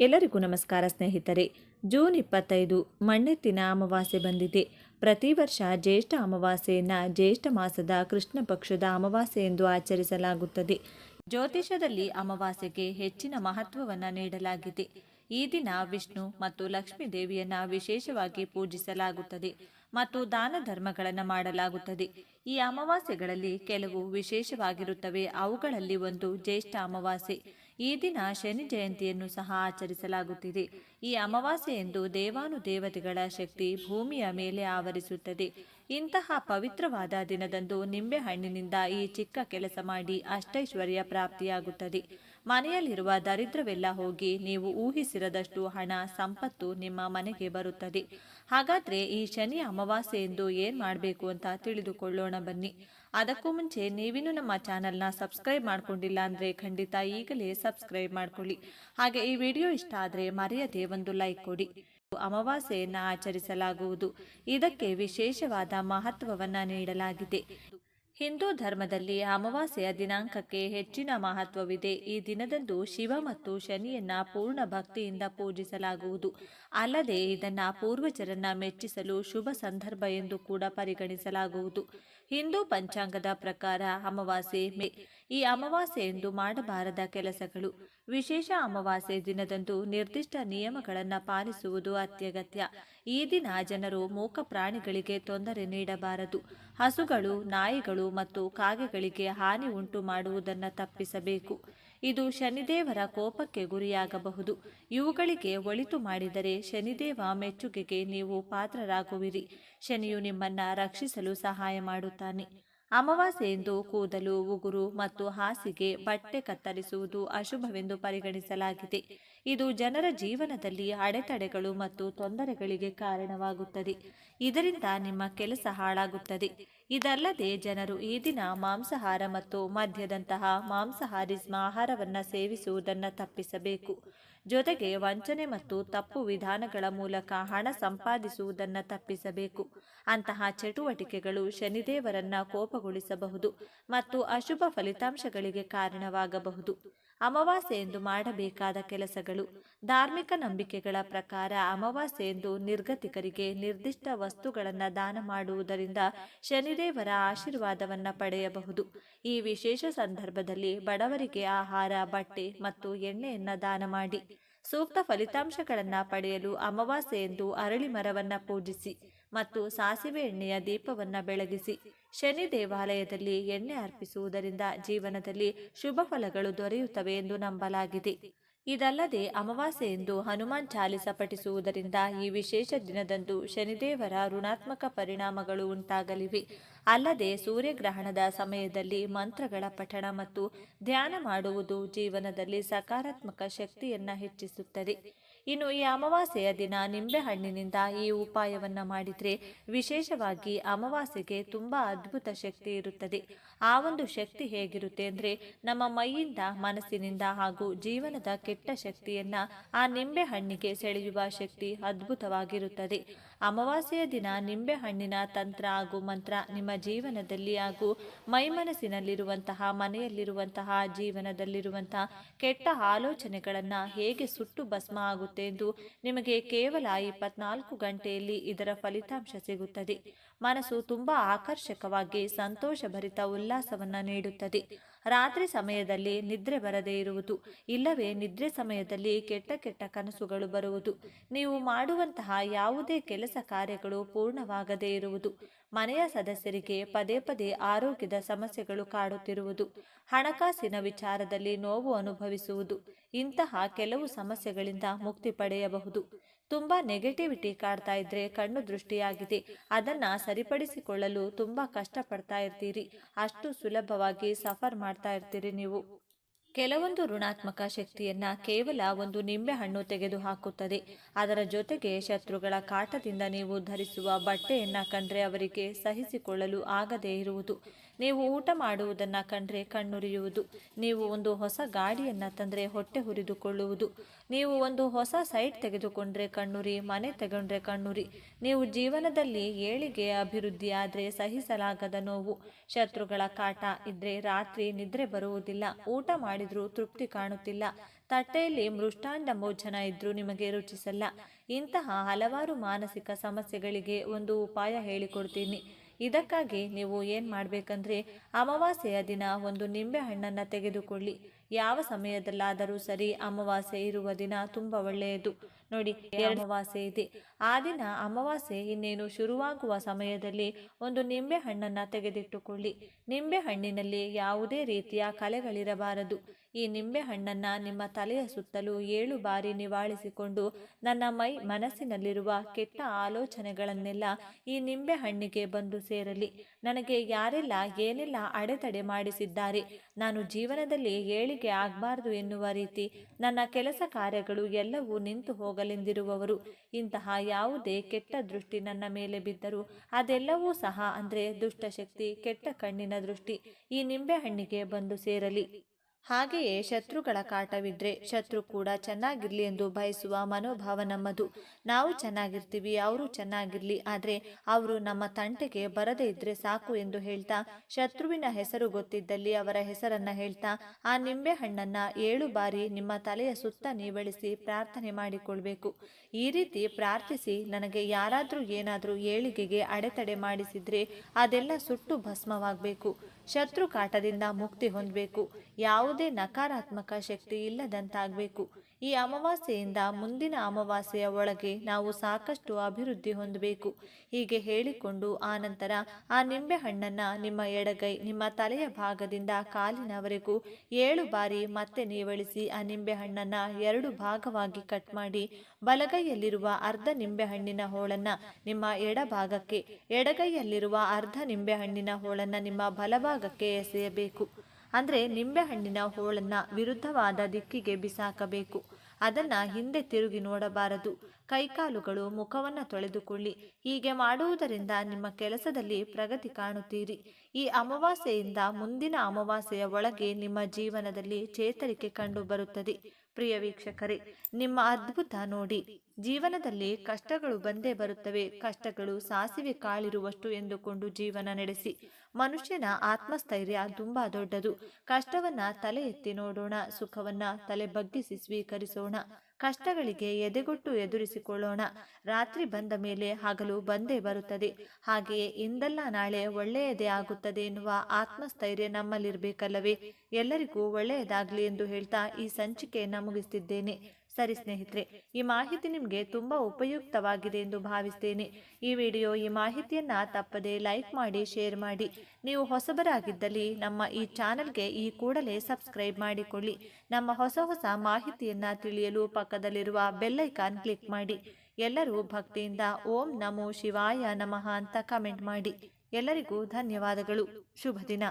ಎಲ್ಲರಿಗೂ ನಮಸ್ಕಾರ ಸ್ನೇಹಿತರೆ. ಜೂನ್ ಇಪ್ಪತ್ತೈದು ಮಣ್ಣೆತ್ತಿನ ಅಮಾವಾಸ್ಯೆ ಬಂದಿದೆ. ಪ್ರತಿ ವರ್ಷ ಜ್ಯೇಷ್ಠ ಅಮಾವಾಸ್ಯೆಯನ್ನು ಜ್ಯೇಷ್ಠ ಮಾಸದ ಕೃಷ್ಣ ಪಕ್ಷದ ಅಮಾವಾಸ್ಯೆ ಎಂದು ಆಚರಿಸಲಾಗುತ್ತದೆ. ಜ್ಯೋತಿಷದಲ್ಲಿ ಅಮಾವಾಸ್ಯೆಗೆ ಹೆಚ್ಚಿನ ಮಹತ್ವವನ್ನು ನೀಡಲಾಗಿದೆ. ಈ ದಿನ ವಿಷ್ಣು ಮತ್ತು ಲಕ್ಷ್ಮೀ ದೇವಿಯನ್ನ ವಿಶೇಷವಾಗಿ ಪೂಜಿಸಲಾಗುತ್ತದೆ ಮತ್ತು ದಾನ ಧರ್ಮಗಳನ್ನು ಮಾಡಲಾಗುತ್ತದೆ. ಈ ಅಮಾವಾಸ್ಯೆಗಳಲ್ಲಿ ಕೆಲವು ವಿಶೇಷವಾಗಿರುತ್ತವೆ. ಅವುಗಳಲ್ಲಿ ಒಂದು ಜ್ಯೇಷ್ಠ ಅಮಾವಾಸ್ಯೆ. ಈ ದಿನ ಶನಿ ಜಯಂತಿಯನ್ನು ಸಹ ಆಚರಿಸಲಾಗುತ್ತಿದೆ. ಈ ಅಮಾವಾಸ್ಯೆಯೆಂದು ದೇವಾನುದೇವತೆಗಳ ಶಕ್ತಿ ಭೂಮಿಯ ಮೇಲೆ ಆವರಿಸುತ್ತದೆ. ಇಂತಹ ಪವಿತ್ರವಾದ ದಿನದಂದು ನಿಂಬೆಹಣ್ಣಿನಿಂದ ಈ ಚಿಕ್ಕ ಕೆಲಸ ಮಾಡಿ ಅಷ್ಟೈಶ್ವರ್ಯ ಪ್ರಾಪ್ತಿಯಾಗುತ್ತದೆ. ಮನೆಯಲ್ಲಿರುವ ದರಿದ್ರವೆಲ್ಲ ಹೋಗಿ ನೀವು ಊಹಿಸಿರದಷ್ಟು ಹಣ, ಸಂಪತ್ತು ನಿಮ್ಮ ಮನೆಗೆ ಬರುತ್ತದೆ. ಹಾಗಾದ್ರೆ ಈ ಶನಿ ಅಮಾವಾಸ್ಯೆ ಎಂದು ಏನ್ ಮಾಡಬೇಕು ಅಂತ ತಿಳಿದುಕೊಳ್ಳೋಣ ಬನ್ನಿ. ಅದಕ್ಕೂ ಮುಂಚೆ ನೀವಿನ್ನು ನಮ್ಮ ಚಾನಲ್ನ ಸಬ್ಸ್ಕ್ರೈಬ್ ಮಾಡ್ಕೊಂಡಿಲ್ಲ ಅಂದರೆ ಖಂಡಿತ ಈಗಲೇ ಸಬ್ಸ್ಕ್ರೈಬ್ ಮಾಡ್ಕೊಳ್ಳಿ. ಹಾಗೆ ಈ ವಿಡಿಯೋ ಇಷ್ಟ ಆದರೆ ಮರೆಯದೆ ಒಂದು ಲೈಕ್ ಕೊಡಿ. ಅಮಾವಾಸ್ಯೆಯನ್ನು ಆಚರಿಸಲಾಗುವುದು. ಇದಕ್ಕೆ ವಿಶೇಷವಾದ ಮಹತ್ವವನ್ನು ನೀಡಲಾಗಿದೆ. ಹಿಂದೂ ಧರ್ಮದಲ್ಲಿ ಅಮಾವಾಸ್ಯೆಯ ದಿನಾಂಕಕ್ಕೆ ಹೆಚ್ಚಿನ ಮಹತ್ವವಿದೆ. ಈ ದಿನದಂದು ಶಿವ ಮತ್ತು ಶನಿಯನ್ನ ಪೂರ್ಣ ಭಕ್ತಿಯಿಂದ ಪೂಜಿಸಲಾಗುವುದು. ಅಲ್ಲದೆ ಇದನ್ನ ಪೂರ್ವಜರನ್ನ ಮೆಚ್ಚಿಸಲು ಶುಭ ಸಂದರ್ಭ ಎಂದು ಕೂಡ ಪರಿಗಣಿಸಲಾಗುವುದು. ಹಿಂದೂ ಪಂಚಾಂಗದ ಪ್ರಕಾರ ಅಮಾವಾಸ್ಯೆ ಮೇ, ಈ ಅಮಾವಾಸ್ಯೆ ಎಂದು ಮಾಡಬಾರದ ಕೆಲಸಗಳು. ವಿಶೇಷ ಅಮಾವಾಸ್ಯೆ ದಿನದಂದು ನಿರ್ದಿಷ್ಟ ನಿಯಮಗಳನ್ನು ಪಾಲಿಸುವುದು ಅತ್ಯಗತ್ಯ. ಈ ದಿನ ಜನರು ಮೂಕ ಪ್ರಾಣಿಗಳಿಗೆ ತೊಂದರೆ ನೀಡಬಾರದು. ಹಸುಗಳು, ನಾಯಿಗಳು ಮತ್ತು ಕಾಗೆಗಳಿಗೆ ಹಾನಿ ಉಂಟು ಮಾಡುವುದನ್ನು ತಪ್ಪಿಸಬೇಕು. ಇದು ಶನಿದೇವರ ಕೋಪಕ್ಕೆ ಗುರಿಯಾಗಬಹುದು. ಇವುಗಳಿಗೆ ಒಳಿತು ಮಾಡಿದರೆ ಶನಿದೇವ ಮೆಚ್ಚುಗೆಗೆ ನೀವು ಪಾತ್ರರಾಗುವಿರಿ. ಶನಿಯು ನಿಮ್ಮನ್ನ ರಕ್ಷಿಸಲು ಸಹಾಯ ಮಾಡುತ್ತಾನೆ. ಅಮಾವಾಸ್ಯೆಯೆಂದು ಕೂದಲು, ಉಗುರು ಮತ್ತು ಹಾಸಿಗೆ ಬಟ್ಟೆ ಕತ್ತರಿಸುವುದು ಅಶುಭವೆಂದು ಪರಿಗಣಿಸಲಾಗಿದೆ. ಇದು ಜನರ ಜೀವನದಲ್ಲಿ ಅಡೆತಡೆಗಳು ಮತ್ತು ತೊಂದರೆಗಳಿಗೆ ಕಾರಣವಾಗುತ್ತದೆ. ಇದರಿಂದ ನಿಮ್ಮ ಕೆಲಸ ಹಾಳಾಗುತ್ತದೆ. ಇದಲ್ಲದೆ ಜನರು ಈ ದಿನ ಮಾಂಸಾಹಾರ ಮತ್ತು ಮದ್ಯದಂತಹ ಮಾಂಸಾಹಾರಿ ಆಹಾರವನ್ನು ಸೇವಿಸುವುದನ್ನು ತಪ್ಪಿಸಬೇಕು. ಜೊತೆಗೆ ವಂಚನೆ ಮತ್ತು ತಪ್ಪು ವಿಧಾನಗಳ ಮೂಲಕ ಹಣ ಸಂಪಾದಿಸುವುದನ್ನು ತಪ್ಪಿಸಬೇಕು. ಅಂತಹ ಚಟುವಟಿಕೆಗಳು ಶನಿದೇವರನ್ನ ಕೋಪಗೊಳಿಸಬಹುದು ಮತ್ತು ಅಶುಭ ಫಲಿತಾಂಶಗಳಿಗೆ ಕಾರಣವಾಗಬಹುದು. ಅಮಾವಾಸ್ಯೆ ಎಂದು ಮಾಡಬೇಕಾದ ಕೆಲಸಗಳು. ಧಾರ್ಮಿಕ ನಂಬಿಕೆಗಳ ಪ್ರಕಾರ ಅಮಾವಾಸ್ಯೆ ಎಂದು ನಿರ್ಗತಿಕರಿಗೆ ನಿರ್ದಿಷ್ಟ ವಸ್ತುಗಳನ್ನು ದಾನ ಮಾಡುವುದರಿಂದ ಶನಿದೇವರ ಆಶೀರ್ವಾದವನ್ನು ಪಡೆಯಬಹುದು. ಈ ವಿಶೇಷ ಸಂದರ್ಭದಲ್ಲಿ ಬಡವರಿಗೆ ಆಹಾರ, ಬಟ್ಟೆ ಮತ್ತು ಎಣ್ಣೆಯನ್ನು ದಾನ ಮಾಡಿ. ಸೂಕ್ತ ಫಲಿತಾಂಶಗಳನ್ನು ಪಡೆಯಲು ಅಮಾವಾಸ್ಯೆ ಎಂದು ಅರಳಿ ಮರವನ್ನು ಪೂಜಿಸಿ ಮತ್ತು ಸಾಸಿವೆ ಎಣ್ಣೆಯ ದೀಪವನ್ನು ಬೆಳಗಿಸಿ ಶನಿ ದೇವಾಲಯದಲ್ಲಿ ಎಣ್ಣೆ ಅರ್ಪಿಸುವುದರಿಂದ ಜೀವನದಲ್ಲಿ ಶುಭ ಫಲಗಳು ದೊರೆಯುತ್ತವೆ ಎಂದು ನಂಬಲಾಗಿದೆ. ಇದಲ್ಲದೆ ಅಮಾವಾಸ್ಯೆ ಎಂದು ಹನುಮಾನ್ ಚಾಲಿಸ ಪಠಿಸುವುದರಿಂದ ಈ ವಿಶೇಷ ದಿನದಂದು ಶನಿದೇವರ ಋಣಾತ್ಮಕ ಪರಿಣಾಮಗಳು ಉಂಟಾಗಲಿವೆ. ಅಲ್ಲದೆ ಸೂರ್ಯಗ್ರಹಣದ ಸಮಯದಲ್ಲಿ ಮಂತ್ರಗಳ ಪಠಣ ಮತ್ತು ಧ್ಯಾನ ಮಾಡುವುದು ಜೀವನದಲ್ಲಿ ಸಕಾರಾತ್ಮಕ ಶಕ್ತಿಯನ್ನು ಹೆಚ್ಚಿಸುತ್ತದೆ. ಇನ್ನು ಈ ಅಮಾವಾಸ್ಯೆಯ ದಿನ ನಿಂಬೆಹಣ್ಣಿನಿಂದ ಈ ಉಪಾಯವನ್ನು ಮಾಡಿದರೆ ವಿಶೇಷವಾಗಿ ಅಮಾವಾಸ್ಯೆಗೆ ತುಂಬ ಅದ್ಭುತ ಶಕ್ತಿ ಇರುತ್ತದೆ. ಆ ಒಂದು ಶಕ್ತಿ ಹೇಗಿರುತ್ತೆ ಅಂದರೆ ನಮ್ಮ ಮೈಯಿಂದ, ಮನಸ್ಸಿನಿಂದ ಹಾಗೂ ಜೀವನದ ಕೆಟ್ಟ ಶಕ್ತಿಯನ್ನ ಆ ನಿಂಬೆ ಹಣ್ಣಿಗೆ ಸೆಳೆಯುವ ಶಕ್ತಿ ಅದ್ಭುತವಾಗಿರುತ್ತದೆ. ಅಮಾವಾಸ್ಯೆಯ ದಿನ ನಿಂಬೆ ಹಣ್ಣಿನ ತಂತ್ರ ಹಾಗೂ ಮಂತ್ರ ನಿಮ್ಮ ಜೀವನದಲ್ಲಿ ಹಾಗೂ ಮೈಮನಸ್ಸಿನಲ್ಲಿರುವಂತಹ, ಮನೆಯಲ್ಲಿರುವಂತಹ, ಜೀವನದಲ್ಲಿರುವಂತಹ ಕೆಟ್ಟ ಆಲೋಚನೆಗಳನ್ನು ಹೇಗೆ ಸುಟ್ಟು ಭಸ್ಮ ಆಗುತ್ತೆ ಎಂದು ನಿಮಗೆ ಕೇವಲ ಇಪ್ಪತ್ನಾಲ್ಕು ಗಂಟೆಯಲ್ಲಿ ಇದರ ಫಲಿತಾಂಶ ಸಿಗುತ್ತದೆ. ಮನಸ್ಸು ತುಂಬಾ ಆಕರ್ಷಕವಾಗಿ, ಸಂತೋಷಭರಿತ ಉಲ್ಲಾಸವನ್ನು ನೀಡುತ್ತದೆ. ರಾತ್ರಿ ಸಮಯದಲ್ಲಿ ನಿದ್ರೆ ಬರದೇ ಇರುವುದು. ಇಲ್ಲವೇ ನಿದ್ರೆ ಸಮಯದಲ್ಲಿ ಕೆಟ್ಟ ಕೆಟ್ಟ ಕನಸುಗಳು ಬರುವುದು. ನೀವು ಮಾಡುವಂತಹ ಯಾವುದೇ ಕೆಲಸ ಕಾರ್ಯಗಳು ಪೂರ್ಣವಾಗದೇ ಇರುವುದು. ಮನೆಯ ಸದಸ್ಯರಿಗೆ ಪದೇ ಪದೇ ಆರೋಗ್ಯದ ಸಮಸ್ಯೆಗಳು ಕಾಡುತ್ತಿರುವುದು. ಹಣಕಾಸಿನ ವಿಚಾರದಲ್ಲಿ ನೋವು ಅನುಭವಿಸುವುದು. ಇಂತಹ ಕೆಲವು ಸಮಸ್ಯೆಗಳಿಂದ ಮುಕ್ತಿ ಪಡೆಯಬಹುದು. ತುಂಬಾ ನೆಗೆಟಿವಿಟಿ ಕಾಡ್ತಾ ಇದ್ರೆ ಕಣ್ಣು ದೃಷ್ಟಿಯಾಗಿದೆ. ಅದನ್ನ ಸರಿಪಡಿಸಿಕೊಳ್ಳಲು ತುಂಬಾ ಕಷ್ಟಪಡ್ತಾ ಇರ್ತೀರಿ. ಅಷ್ಟು ಸುಲಭವಾಗಿ ಸಫರ್ ಮಾಡ್ತಾ ಇರ್ತೀರಿ ನೀವು. ಕೆಲವೊಂದು ಋಣಾತ್ಮಕ ಶಕ್ತಿಯನ್ನ ಕೇವಲ ಒಂದು ನಿಂಬೆಹಣ್ಣು ತೆಗೆದು ಹಾಕುತ್ತದೆ ಅದರ ಜೊತೆಗೆ ಶತ್ರುಗಳ ಕಾಟದಿಂದ ನೀವು ಧರಿಸುವ ಬಟ್ಟೆಯನ್ನ ಕಂಡ್ರೆ ಅವರಿಗೆ ಸಹಿಸಿಕೊಳ್ಳಲು ಆಗದೇ ಇರುವುದು. ನೀವು ಊಟ ಮಾಡುವುದನ್ನ ಕಂಡ್ರೆ ಕಣ್ಣುರಿಯುವುದು. ನೀವು ಒಂದು ಹೊಸ ಗಾಡಿಯನ್ನ ತಂದ್ರೆ ಹೊಟ್ಟೆ ಹುರಿದುಕೊಳ್ಳುವುದು. ನೀವು ಒಂದು ಹೊಸ ಸೈಟ್ ತೆಗೆದುಕೊಂಡ್ರೆ ಕಣ್ಣುರಿ, ಮನೆ ತಗೊಂಡ್ರೆ ಕಣ್ಣುರಿ. ನೀವು ಜೀವನದಲ್ಲಿ ಏಳಿಗೆ ಅಭಿವೃದ್ಧಿ ಆದರೆ ಸಹಿಸಲಾಗದ ನೋವು. ಶತ್ರುಗಳ ಕಾಟ ಇದ್ರೆ ರಾತ್ರಿ ನಿದ್ರೆ ಬರುವುದಿಲ್ಲ. ಊಟ ಮಾಡಿದ್ರೂ ತೃಪ್ತಿ ಕಾಣುತ್ತಿಲ್ಲ. ತಟ್ಟೆಯಲ್ಲಿ ಮೃಷ್ಟಾಂಡ ಮೋಚನ ಇದ್ರೂ ನಿಮಗೆ ರುಚಿಸಲ್ಲ. ಇಂತಹ ಹಲವಾರು ಮಾನಸಿಕ ಸಮಸ್ಯೆಗಳಿಗೆ ಒಂದು ಉಪಾಯ ಹೇಳಿಕೊಡ್ತೀನಿ. ಇದಕ್ಕಾಗಿ ನೀವು ಏನು ಮಾಡ್ಬೇಕಂದ್ರೆ, ಅಮಾವಾಸ್ಯೆಯ ದಿನ ಒಂದು ನಿಂಬೆ ಹಣ್ಣನ್ನು ತೆಗೆದುಕೊಳ್ಳಿ. ಯಾವ ಸಮಯದಲ್ಲಾದರೂ ಸರಿ ಅಮಾವಾಸ್ಯೆ ಇರುವ ದಿನ ತುಂಬ ಒಳ್ಳೆಯದು. ನೋಡಿ ಅಮಾವಾಸ್ಯೆ ಇದೆ. ಆ ದಿನ ಅಮಾವಾಸ್ಯೆ ಇನ್ನೇನು ಶುರುವಾಗುವ ಸಮಯದಲ್ಲಿ ಒಂದು ನಿಂಬೆ ಹಣ್ಣನ್ನು ತೆಗೆದಿಟ್ಟುಕೊಳ್ಳಿ. ನಿಂಬೆ ಹಣ್ಣಿನಲ್ಲಿ ಯಾವುದೇ ರೀತಿಯ ಕಲೆಗಳಿರಬಾರದು. ಈ ನಿಂಬೆ ಹಣ್ಣನ್ನು ನಿಮ್ಮ ತಲೆಯ ಸುತ್ತಲೂ ಏಳು ಬಾರಿ ನಿವಾಳಿಸಿಕೊಂಡು ನನ್ನ ಮೈ ಮನಸ್ಸಿನಲ್ಲಿರುವ ಕೆಟ್ಟ ಆಲೋಚನೆಗಳನ್ನೆಲ್ಲ ಈ ನಿಂಬೆ ಹಣ್ಣಿಗೆ ಬಂದು ಸೇರಲಿ. ನನಗೆ ಯಾರೆಲ್ಲ ಏನೆಲ್ಲ ಅಡೆತಡೆ ಮಾಡಿಸಿದ್ದಾರೆ ನಾನು ಜೀವನದಲ್ಲಿ ಏಳಿಗೆ ಆಗಬಾರದು ಎನ್ನುವ ರೀತಿ ನನ್ನ ಕೆಲಸ ಕಾರ್ಯಗಳು ಎಲ್ಲವೂ ನಿಂತು ಹೋಗಲೆಂದಿರುವವರು. ಇಂತಹ ಯಾವುದೇ ಕೆಟ್ಟ ದೃಷ್ಟಿ ನನ್ನ ಮೇಲೆ ಬಿದ್ದರೂ ಅದೆಲ್ಲವೂ ಸಹ ಅಂದರೆ ದುಷ್ಟಶಕ್ತಿ, ಕೆಟ್ಟ ಕಣ್ಣಿನ ದೃಷ್ಟಿ, ಈ ನಿಂಬೆಹಣ್ಣಿಗೆ ಬಂದು ಸೇರಲಿ. ಹಾಗೆಯೇ ಶತ್ರುಗಳ ಕಾಟವಿದ್ರೆ ಶತ್ರು ಕೂಡ ಚೆನ್ನಾಗಿರ್ಲಿ ಎಂದು ಬಯಸುವ ಮನೋಭಾವ ನಮ್ಮದು. ನಾವು ಚೆನ್ನಾಗಿರ್ತೀವಿ, ಅವರು ಚೆನ್ನಾಗಿರ್ಲಿ, ಆದರೆ ಅವರು ನಮ್ಮ ತಂಟೆಗೆ ಬರದೇ ಇದ್ರೆ ಸಾಕು ಎಂದು ಹೇಳ್ತಾ ಶತ್ರುವಿನ ಹೆಸರು ಗೊತ್ತಿದ್ದಲ್ಲಿ ಅವರ ಹೆಸರನ್ನ ಹೇಳ್ತಾ ಆ ನಿಂಬೆ ಹಣ್ಣನ್ನ ಏಳು ಬಾರಿ ನಿಮ್ಮ ತಲೆಯ ಸುತ್ತ ನೀವಳಿಸಿ ಪ್ರಾರ್ಥನೆ ಮಾಡಿಕೊಳ್ಬೇಕು. ಈ ರೀತಿ ಪ್ರಾರ್ಥಿಸಿ ನನಗೆ ಯಾರಾದರೂ ಏನಾದರೂ ಏಳಿಗೆಗೆ ಅಡೆತಡೆ ಮಾಡಿಸಿದ್ರೆ ಅದೆಲ್ಲ ಸುಟ್ಟು ಭಸ್ಮವಾಗಬೇಕು. ಶತ್ರು ಕಾಟದಿಂದ ಮುಕ್ತಿ ಹೊಂದಬೇಕು. ಯಾವುದೇ ನಕಾರಾತ್ಮಕ ಶಕ್ತಿ ಇಲ್ಲದಂತಾಗಬೇಕು. ಈ ಅಮಾವಾಸ್ಯೆಯಿಂದ ಮುಂದಿನ ಅಮಾವಾಸ್ಯೆಯ ಒಳಗೆ ನಾವು ಸಾಕಷ್ಟು ಅಭಿವೃದ್ಧಿ ಹೊಂದಬೇಕು. ಹೀಗೆ ಹೇಳಿಕೊಂಡು ಆ ನಿಂಬೆ ಹಣ್ಣನ್ನು ನಿಮ್ಮ ಎಡಗೈ, ನಿಮ್ಮ ತಲೆಯ ಭಾಗದಿಂದ ಕಾಲಿನವರೆಗೂ ಏಳು ಬಾರಿ ಮತ್ತೆ ನೀವಳಿಸಿ ಆ ನಿಂಬೆ ಹಣ್ಣನ್ನು ಎರಡು ಭಾಗವಾಗಿ ಕಟ್ ಮಾಡಿ, ಬಲಗೈಯಲ್ಲಿರುವ ಅರ್ಧ ನಿಂಬೆ ಹಣ್ಣಿನ ಹೋಳನ್ನು ನಿಮ್ಮ ಎಡಭಾಗಕ್ಕೆ, ಎಡಗೈಯಲ್ಲಿರುವ ಅರ್ಧ ನಿಂಬೆ ಹಣ್ಣಿನ ಹೋಳನ್ನು ನಿಮ್ಮ ಬಲಭಾಗಕ್ಕೆ ಎಸೆಯಬೇಕು. ಅಂದರೆ ನಿಂಬೆಹಣ್ಣಿನ ಹೋಳನ್ನು ವಿರುದ್ಧವಾದ ದಿಕ್ಕಿಗೆ ಬಿಸಾಕಬೇಕು. ಅದನ್ನು ಹಿಂದೆ ತಿರುಗಿ ನೋಡಬಾರದು. ಕೈಕಾಲುಗಳು ಮುಖವನ್ನು ತೊಳೆದುಕೊಳ್ಳಿ. ಹೀಗೆ ಮಾಡುವುದರಿಂದ ನಿಮ್ಮ ಕೆಲಸದಲ್ಲಿ ಪ್ರಗತಿ ಕಾಣುತ್ತೀರಿ. ಈ ಅಮಾವಾಸ್ಯೆಯಿಂದ ಮುಂದಿನ ಅಮಾವಾಸ್ಯೆಯ ಒಳಗೆ ನಿಮ್ಮ ಜೀವನದಲ್ಲಿ ಚೇತರಿಕೆ ಕಂಡು ಬರುತ್ತದೆ. ಪ್ರಿಯ ವೀಕ್ಷಕರೇ, ನಿಮ್ಮ ಅದ್ಭುತ ನೋಡಿ. ಜೀವನದಲ್ಲಿ ಕಷ್ಟಗಳು ಬಂದೇ ಬರುತ್ತವೆ. ಕಷ್ಟಗಳು ಸಾಸಿವೆ ಕಾಳಿರುವಷ್ಟು ಎಂದುಕೊಂಡು ಜೀವನ ನಡೆಸಿ. ಮನುಷ್ಯನ ಆತ್ಮಸ್ಥೈರ್ಯ ತುಂಬಾ ದೊಡ್ಡದು. ಕಷ್ಟವನ್ನ ತಲೆ ಎತ್ತಿ ನೋಡೋಣ, ಸುಖವನ್ನ ತಲೆ ಬಗ್ಗಿಸಿ ಸ್ವೀಕರಿಸೋಣ. ಕಷ್ಟಗಳಿಗೆ ಎದೆಗೊಟ್ಟು ಎದುರಿಸಿಕೊಳ್ಳೋಣ. ರಾತ್ರಿ ಬಂದ ಮೇಲೆ ಹಗಲು ಬಂದೇ ಬರುತ್ತದೆ. ಹಾಗೆಯೇ ಇಂದಲ್ಲ ನಾಳೆ ಒಳ್ಳೆಯದೇ ಆಗುತ್ತದೆ ಎನ್ನುವ ಆತ್ಮಸ್ಥೈರ್ಯ ನಮ್ಮಲ್ಲಿರಬೇಕಲ್ಲವೇ. ಎಲ್ಲರಿಗೂ ಒಳ್ಳೆಯದಾಗಲಿ ಎಂದು ಹೇಳ್ತಾ ಈ ಸಂಚಿಕೆಯನ್ನು ಮುಗಿಸ್ತಿದ್ದೇನೆ. ಸರಿ ಸ್ನೇಹಿತರೆ, ಈ ಮಾಹಿತಿ ನಿಮಗೆ ತುಂಬ ಉಪಯುಕ್ತವಾಗಿದೆ ಎಂದು ಭಾವಿಸ್ತೇನೆ. ಈ ವಿಡಿಯೋ, ಈ ಮಾಹಿತಿಯನ್ನು ತಪ್ಪದೆ ಲೈಕ್ ಮಾಡಿ, ಶೇರ್ ಮಾಡಿ. ನೀವು ಹೊಸಬರಾಗಿದ್ದಲ್ಲಿ ನಮ್ಮ ಈ ಚಾನಲ್ಗೆ ಈ ಕೂಡಲೇ ಸಬ್ಸ್ಕ್ರೈಬ್ ಮಾಡಿಕೊಳ್ಳಿ. ನಮ್ಮ ಹೊಸ ಹೊಸ ಮಾಹಿತಿಯನ್ನು ತಿಳಿಯಲು ಪಕ್ಕದಲ್ಲಿರುವ ಬೆಲ್ಲೈಕಾನ್ ಕ್ಲಿಕ್ ಮಾಡಿ. ಎಲ್ಲರೂ ಭಕ್ತಿಯಿಂದ ಓಂ ನಮೋ ಶಿವಾಯ ನಮಃ ಅಂತ ಕಮೆಂಟ್ ಮಾಡಿ. ಎಲ್ಲರಿಗೂ ಧನ್ಯವಾದಗಳು. ಶುಭ ದಿನ.